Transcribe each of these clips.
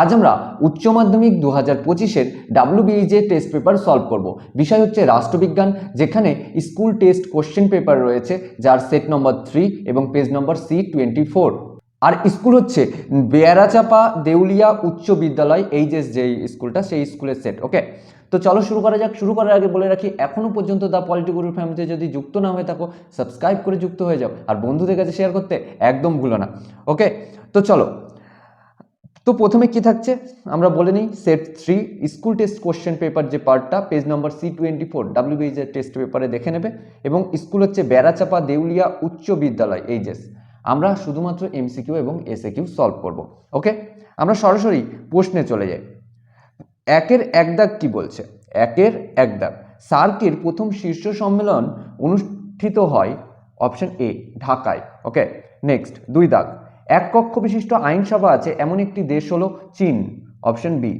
আজ আমরা উচ্চ মাধ্যমিক দু হাজার পঁচিশের ডাব্লিউবিএইচএ টেস্ট পেপার সলভ করব। বিষয় হচ্ছে রাষ্ট্রবিজ্ঞান, যেখানে স্কুল টেস্ট কোশ্চেন পেপার রয়েছে, যার সেট নম্বর থ্রি এবং page number C twenty four আর স্কুল হচ্ছে বেয়ারাচাপা দেউলিয়া উচ্চ বিদ্যালয় এইচএস যে স্কুলটা সেই স্কুলের সেট ওকে তো চলো শুরু করা যাক। শুরু করার আগে বলে রাখি এখনও পর্যন্ত দ্য পলিটিগুরু ফ্যামিলিতে যদি যুক্ত না হয়ে থাকো সাবস্ক্রাইব করে যুক্ত হয়ে যাও। আর বন্ধুদের কাছে শেয়ার করতে একদম ভুলো না ওকে তো চলো তো প্রথমে কি থাকছে? আমরা বলে নিই set three school test question paper যে পার্টটা page number C twenty four ডাব্লিউবিএইচের test পেপারে দেখে নেবে। এবং স্কুল হচ্ছে বেড়াচাপা দেউলিয়া উচ্চ বিদ্যালয় এইচএস আমরা শুধুমাত্র এমসিকিউ এবং এসএ কিউ সলভ করব ওকে আমরা সরাসরি প্রশ্নে চলে যাই। একের এক দাগ কি বলছে? একের এক দাগ। সার্কের প্রথম শীর্ষ সম্মেলন অনুষ্ঠিত হয় অপশন এ ঢাকায় ওকে নেক্সট দুই দাগ। এক কক্ষ বিশিষ্ট আইনসভা আছে, এমন একটি দেশ হলো চীন। অপশন বি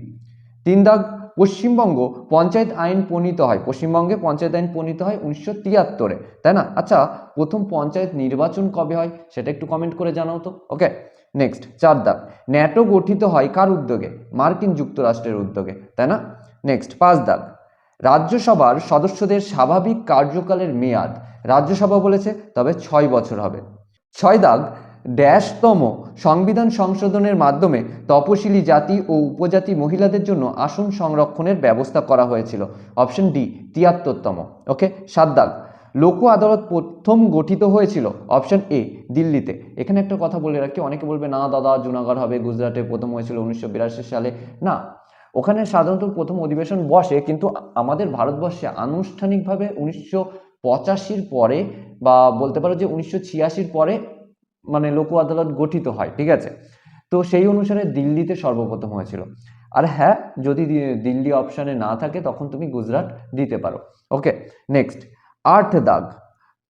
তিন দাগ, পশ্চিমবঙ্গ, পঞ্চায়েত আইন প্রণীত হয়। পশ্চিমবঙ্গে পঞ্চায়েত আইন প্রণীত হয় উনিশশো তিয়াত্তরে, তাই না? আচ্ছা প্রথম পঞ্চায়েত নির্বাচন কবে হয় সেটা একটু কমেন্ট করে জানাও তো। ওকে নেক্সট চার দাগ, ন্যাটো গঠিত হয় কার উদ্যোগে? মার্কিন যুক্তরাষ্ট্রের উদ্যোগে, তাই না? নেক্সট পাঁচ দাগ, রাজ্যসভার সদস্যদের স্বাভাবিক কার্যকালের মেয়াদ। রাজ্যসভা বলেছে, তবে ছয় বছর হবে। ছয় দাগ ড্যাশতম সংবিধান সংশোধনের মাধ্যমে তপশিলি জাতি ও উপজাতি মহিলাদের জন্য আসন সংরক্ষণের ব্যবস্থা করা হয়েছিল। Option D, তিয়াত্তরতম। ওকে, সাত দাগ। লোক আদালত প্রথম গঠিত হয়েছিল অপশন এ, দিল্লিতে। এখানে একটা কথা বলে রাখি, অনেকে বলবে, না দাদা, জুনাগড় হবে, গুজরাটে প্রথম হয়েছিল উনিশশো বিরাশি সালে। না, ওখানে সাধারণত প্রথম অধিবেশন বসে, কিন্তু আমাদের ভারতবর্ষে আনুষ্ঠানিকভাবে উনিশশো পঁচাশির পরে বা বলতে পারো যে উনিশশো পরে মানে লোক আদালত গঠিত হয়, ঠিক আছে? তো সেই অনুসারে দিল্লিতে সর্বপ্রথম হয়েছিল। আর হ্যাঁ যদি দিল্লি অপশানে না থাকে, তখন তুমি গুজরাট দিতে পারো। ওকে নেক্সট আর্থ দাগ।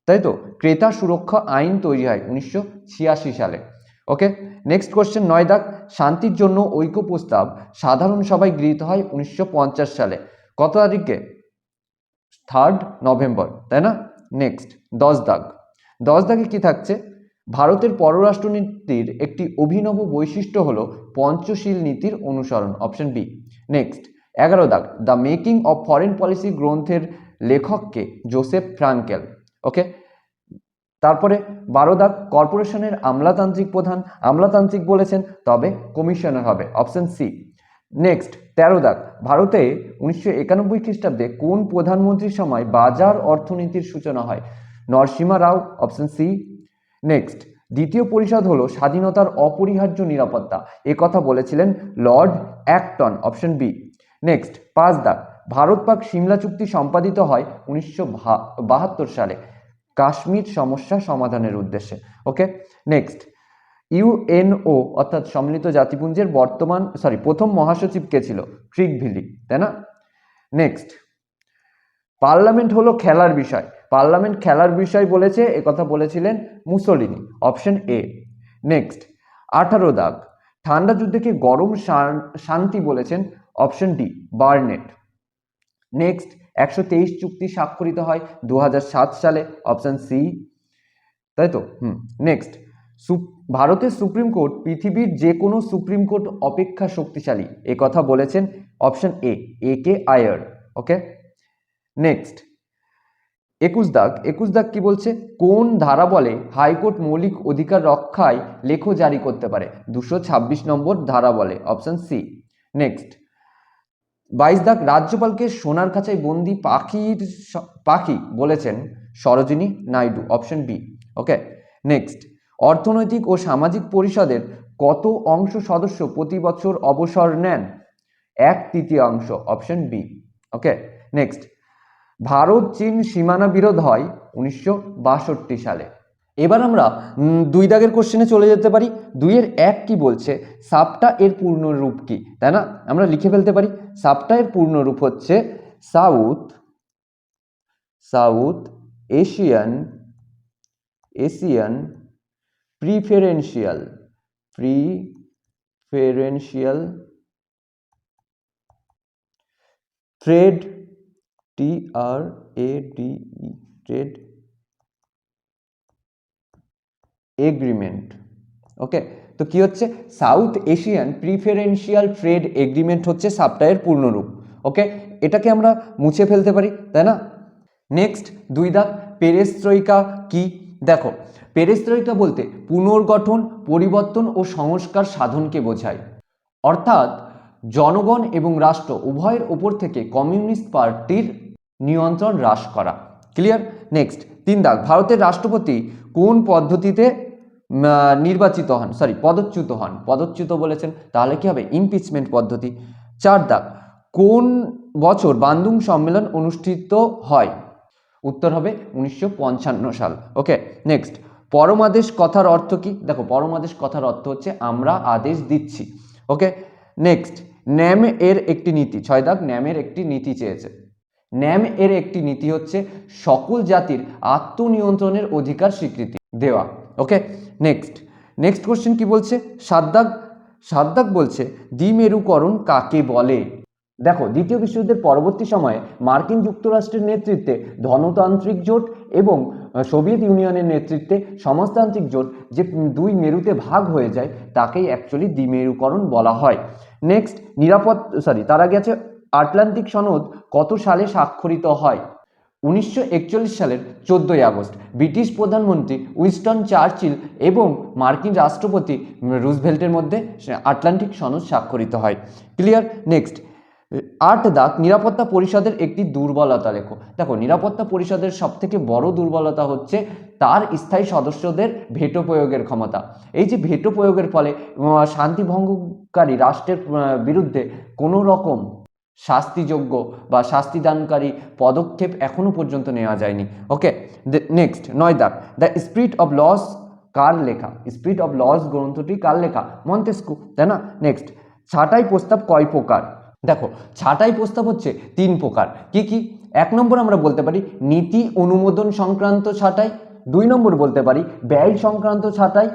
তাই তো? ক্রেতা সুরক্ষা আইন তৈরি হয় উনিশশো ছিয়াশি সালে। ওকে নেক্সট কোশ্চেন নয় দাগ। শান্তির জন্য ঐক্য প্রস্তাব সাধারণ সভায় গৃহীত হয় উনিশশো পঞ্চাশ সালে। কত তারিখে? থার্ড নভেম্বর তাই না? নেক্সট দশ দাগ। দশ দাগে কি থাকছে? ভারতের পররাষ্ট্রনীতির একটি অভিনব বৈশিষ্ট্য হল পঞ্চশীল নীতির অনুসরণ অপশন বি নেক্সট এগারো দাগ the making of foreign policy গ্রন্থের লেখককে জোসেফ ফ্রাঙ্কেল ওকে তারপরে বারো দাগ, কর্পোরেশনের আমলাতান্ত্রিক প্রধান, আমলাতান্ত্রিক বলেছেন, তবে কমিশনার হবে অপশন সি নেক্সট তেরো দাগ, ভারতে উনিশশো একানব্বই খ্রিস্টাব্দে কোন প্রধানমন্ত্রীর সময় বাজার অর্থনীতির সূচনা হয়? Narasimha Rao option C next দ্বিতীয় পরিষদ হলো স্বাধীনতার অপরিহার্য নিরাপত্তা। কথা বলেছিলেন Lord Acton option B next পাঁচ দাগ। ভারত পাক সিমলা চুক্তি সম্পাদিত হয় উনিশশো বাহাত্তর সালে। কাশ্মীর সমস্যা সমাধানের উদ্দেশ্যে। ওকে নেক্সট ইউএনও অর্থাৎ সম্মিলিত জাতিপুঞ্জের বর্তমান সরি প্রথম মহাসচিব কে ছিল? ক্রিকভিলি তাই না? নেক্সট পার্লামেন্ট হলো খেলার বিষয়। পার্লামেন্ট খেলার বিষয় বলেছে কথা বলেছিলেন মুসোলিনি। Option A. নেক্সট, আঠারো দাগ। ঠান্ডা যুদ্ধকে গরম শান্তি বলেছেন। Option D, Burnett. নেক্সট, একশো তেইশ চুক্তি স্বাক্ষরিত হয় দু হাজার সাত সালে। Option C. তাই তো? হুম। নেক্সট ভারতের সুপ্রিম কোর্ট পৃথিবীর যে কোনো সুপ্রিম কোর্ট অপেক্ষা শক্তিশালী। এ কথা বলেছেন option A A K Iyer. Okay? Next একুশ দাগ। একুশ দাগ কি বলছে? কোন ধারা বলে হাইকোর্ট মৌলিক অধিকার রক্ষায় লেখ জারি করতে পারে? দুশো ছাব্বিশ নম্বর ধারা বলে অপশন সি। নেক্সট। বাইশ দাগ রাজ্যপালকে সোনার খাঁচায় বন্দি পাখির পাখি বলেছেন Sarojini Naidu, option B. Okay, next. অর্থনৈতিক ও সামাজিক পরিষদের কত অংশ সদস্য প্রতি বছর অবসর নেন? এক তৃতীয়াংশ, option B. Okay, next. Bharat, চীন সীমানা বিরোধ হয় উনিশশো বাষট্টি সালে। এবার আমরা দুই দাগের কোশ্চেনে চলে যেতে পারি। দুইয়ের এক কি বলছে? সাপটা এর পূর্ণ রূপ কি? তাই না? আমরা লিখে ফেলতে পারি। সাপটা এর পূর্ণ রূপ হচ্ছে South South Asian Asian preferential preferential trade T R A D E trade agreement okay তো কি হচ্ছে? South Asian preferential trade agreement হচ্ছে সাপ্টাইয়ের পূর্ণরূপ। ওকে এটাকে আমরা মুছে ফেলতে পারি, তাই না? নেক্সট দুই দাগ, পেরেস্ত্রয়িকা কি? দেখো, পেরেস্ত্রয়িকা বলতে পুনর্গঠন, পরিবর্তন ও সংস্কার সাধনকে বোঝায়। অর্থাৎ জনগণ এবং রাষ্ট্র উভয়ের ওপর থেকে কমিউনিস্ট পার্টির নিয়ন্ত্রণ হ্রাস করা। ক্লিয়ার নেক্সট তিন দাগ। ভারতের রাষ্ট্রপতি কোন পদ্ধতিতে নির্বাচিত হন? সরি পদচ্যুত হন। পদচ্যুত বলেছেন, তাহলে কি হবে? ইমপিচমেন্ট পদ্ধতি। চার দাগ। কোন বছর বান্দুং সম্মেলন অনুষ্ঠিত হয়? উত্তর হবে উনিশশো পঞ্চান্ন সাল। ওকে নেক্সট পরমাদেশ কথার অর্থ কি? দেখো, পরমাদেশ কথার অর্থ হচ্ছে, আমরা আদেশ দিচ্ছি। ওকে নেক্সট ন্যাম এর একটি নীতি। ছয় দাগ, ন্যামের একটি নীতি চেয়েছে। ন্যাম এর একটি নীতি হচ্ছে সকল জাতির আত্মনিয়ন্ত্রণের অধিকার স্বীকৃতি দেওয়া। ওকে নেক্সট নেক্সট কোশ্চেন কি বলছে? সাদ্দাক সাদ্দাক বলছে, দ্বিমেরুকরণ কাকে বলে? দেখো, দ্বিতীয় বিশ্বযুদ্ধের পরবর্তী সময়ে মার্কিন যুক্তরাষ্ট্রের নেতৃত্বে ধনতান্ত্রিক জোট এবং সোভিয়েত ইউনিয়নের নেতৃত্বে সমাজতান্ত্রিক জোট যে দুই মেরুতে ভাগ হয়ে যায়, তাকেই অ্যাকচুয়ালি দ্বিমেরুকরণ বলা হয়। নেক্সট নিরাপদ সরি তার আগে আছে আটলান্টিক সনদ কত সালে স্বাক্ষরিত হয়? উনিশশো একচল্লিশ সালের চোদ্দোই আগস্ট ব্রিটিশ প্রধানমন্ত্রী উইনস্টন চার্চিল এবং মার্কিন রাষ্ট্রপতি রুজভেল্টের মধ্যে আটলান্টিক সনদ স্বাক্ষরিত হয়। Clear next. আট দাগ নিরাপত্তা পরিষদের একটি দুর্বলতা লেখো। দেখো নিরাপত্তা পরিষদের সবথেকে বড় দুর্বলতা হচ্ছে তার স্থায়ী সদস্যদের ভেটো প্রয়োগের ক্ষমতা। এই যে ভেটো প্রয়োগের ফলে আহ, শান্তি ভঙ্গকারী রাষ্ট্রের বিরুদ্ধে কোনো রকম শাস্তিযোগ্য বা শাস্তিদানকারী পদক্ষেপ এখনও পর্যন্ত নেওয়া যায়নি। ওকে নেক্সট নয় দাগ দ্য স্পিরিট অফ লস কার লেখা? স্পিরিট অফ লস গ্রন্থটি কার লেখা? মন্তেস্কু তাই না? নেক্সট ছাটাই প্রস্তাব কয় প্রকার? দেখো, ছাটাই প্রস্তাব হচ্ছে তিন প্রকার। কি কি? এক নম্বর আমরা বলতে পারি নীতি অনুমোদন সংক্রান্ত ছাঁটাই। দুই নম্বর বলতে পারি ব্যয় সংক্রান্ত ছাটাই।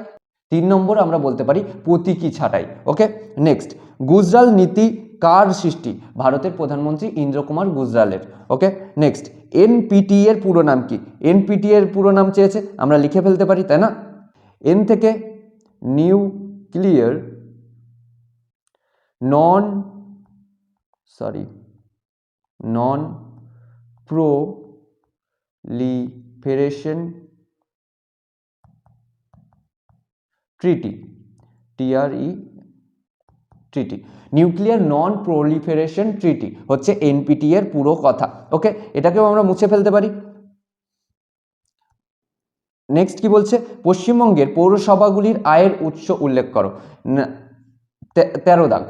তিন নম্বর আমরা বলতে পারি প্রতীকী ছাঁটাই। ওকে নেক্সট গুজরাল নীতি কার সৃষ্টি? ভারতের প্রধানমন্ত্রী ইন্দ্র কুমার গুজরালের ওকে নেক্সট এনপিটি এর পুরো নাম কি? এনপিটি এর পুরো নাম চেয়েছে, আমরা লিখে ফেলতে পারি, তাই না? এন থেকে nuclear non sorry non proliferation treaty TRE treaty nuclear non proliferation treaty হচ্ছে এনপিটি এর পুরো কথা ওকে এটাকেও আমরা মুছে ফেলতে পারি। নেক্সট কি বলছে? পশ্চিমবঙ্গের পৌরসভাগুলির আয়ের উৎস উল্লেখ করো। তেরো দাগ।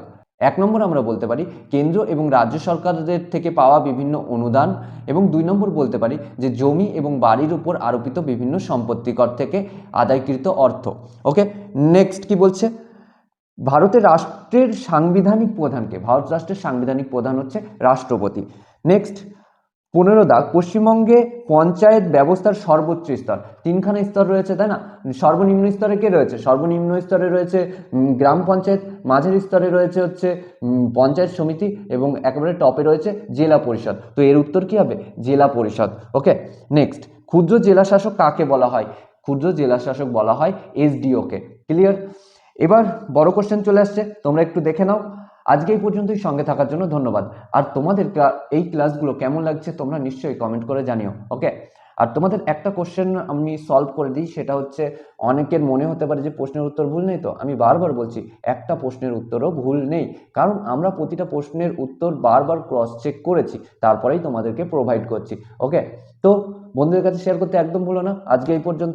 এক নম্বর আমরা বলতে পারি, কেন্দ্র এবং রাজ্য সরকারদের থেকে পাওয়া বিভিন্ন অনুদান এবং দুই নম্বর বলতে পারি যে জমি এবং বাড়ির উপর আরোপিত বিভিন্ন সম্পত্তিকর থেকে আদায়কৃত অর্থ ওকে নেক্সট কি বলছে? ভারতের রাষ্ট্রের সাংবিধানিক প্রধানকে ভারত রাষ্ট্রের সাংবিধানিক প্রধান হচ্ছে রাষ্ট্রপতি। নেক্সট পনেরো দাগ, পশ্চিমবঙ্গে পঞ্চায়েত ব্যবস্থার সর্বোচ্চ স্তর। তিনখানা স্তর রয়েছে, তাই না? সর্বনিম্ন স্তরে কে রয়েছে? সর্বনিম্ন স্তরে রয়েছে গ্রাম পঞ্চায়েত, মাঝের স্তরে রয়েছে হচ্ছে পঞ্চায়েত সমিতি এবং একেবারে টপে রয়েছে জেলা পরিষদ। তো এর উত্তর কি হবে? জেলা পরিষদ। ওকে নেক্সট ক্ষুদ্র জেলা শাসক কাকে বলা হয়? ক্ষুদ্র জেলা শাসক বলা হয় এসডিওকে ক্লিয়ার এবার বড় কোশ্চেন চলে আসছে, তোমরা একটু দেখে নাও। আজকে এই পর্যন্তই, সঙ্গে থাকার জন্য ধন্যবাদ। আর তোমাদের এই ক্লাসগুলো কেমন লাগছে, তোমরা নিশ্চয়ই কমেন্ট করে জানিও ওকে আর তোমাদের একটা কোশ্চেন আমি সলভ করে দিই, সেটা হচ্ছে, অনেকের মনে হতে পারে যে প্রশ্নের উত্তর ভুল নেই তো। আমি বারবার বলছি, একটা প্রশ্নের উত্তরও ভুল নেই। কারণ আমরা প্রতিটা প্রশ্নের উত্তর বারবার ক্রস চেক করেছি, তারপরেই তোমাদেরকে প্রোভাইড করছি ওকে তো বন্ধুদের কাছে শেয়ার করতে একদম ভুলো না। আজকে এই পর্যন্ত